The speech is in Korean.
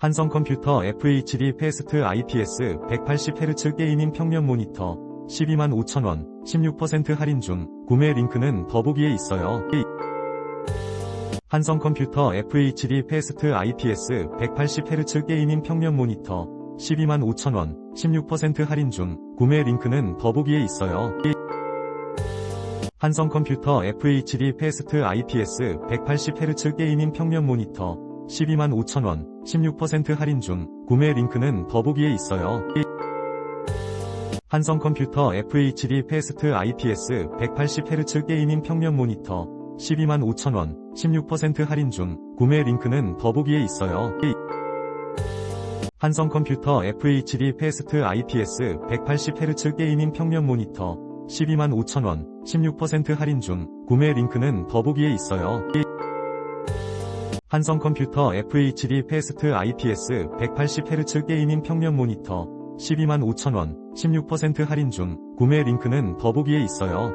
한성 컴퓨터 FHD 패스트 IPS 180Hz 게이밍 평면 모니터 12만 5천원 16% 할인 중 구매 링크는 더보기에 있어요. 한성 컴퓨터 FHD 패스트 IPS 180Hz 게이밍 평면 모니터 12만 5천원 16% 할인 중 구매 링크는 더보기에 있어요. 한성 컴퓨터 FHD 패스트 IPS 180Hz 게이밍 평면 모니터 12만 5천원 16% 할인 중 구매 링크는 더보기에 있어요. 한성 컴퓨터 FHD 패스트 IPS 180Hz 게이밍 평면 모니터 12만 5천원 16% 할인 중 구매 링크는 더보기에 있어요. 한성 컴퓨터 FHD 패스트 IPS 180Hz 게이밍 평면 모니터 12만 5천원 16% 할인 중 구매 링크는 더보기에 있어요. 한성 컴퓨터 FHD 패스트 IPS 180Hz 게이밍 평면 모니터 12만 5천원 16% 할인 중 구매 링크는 더보기에 있어요.